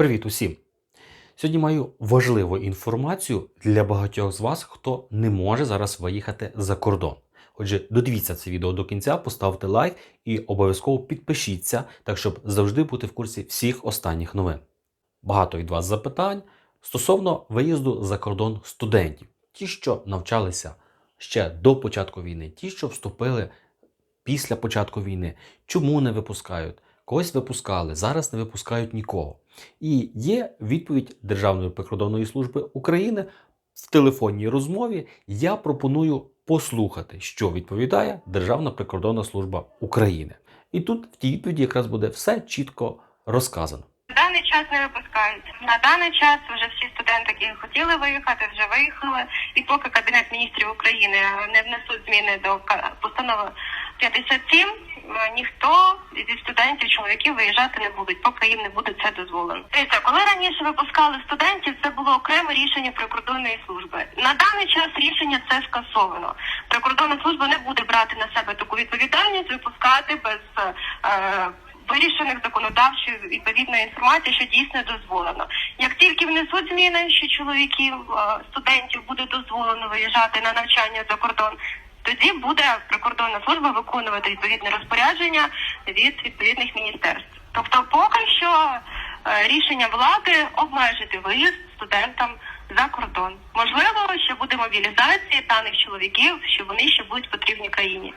Привіт усім! Сьогодні маю важливу інформацію для багатьох з вас, хто не може зараз виїхати за кордон. Отже, додивіться це відео до кінця, поставте лайк і обов'язково підпишіться, так щоб завжди бути в курсі всіх останніх новин. Багато від вас запитань стосовно виїзду за кордон студентів, ті, що навчалися ще до початку війни, ті, що вступили після початку війни, чому не випускають? Когось випускали, зараз не випускають нікого. І є відповідь Державної прикордонної служби України в телефонній розмові. Я пропоную послухати, що відповідає Державна прикордонна служба України. І тут в тій відповіді якраз буде все чітко розказано. Даний час не випускають. На даний час вже всі студенти, які хотіли виїхати, вже виїхали. І поки Кабінет міністрів України не внесуть зміни до постанови 57, е, ніхто зі студентів, чоловіків виїжджати не будуть, поки їм не буде це дозволено. Дивіться, коли раніше випускали студентів, це було окреме рішення прикордонної служби. На даний час рішення це скасовано. Прикордонна служба не буде брати на себе таку відповідальність, випускати без. Е, вирішених законодавчою відповідної інформації, що дійсно дозволено. Як тільки внесуть зміни, що чоловіків е, студентів буде дозволено виїжджати на навчання за кордон, тоді буде прикордонна служба виконувати відповідне розпорядження від відповідних міністерств. Тобто, поки що е, рішення влади обмежити виїзд студентам за кордон. Можливо, що буде мобілізація даних чоловіків, що вони ще будуть потрібні країні.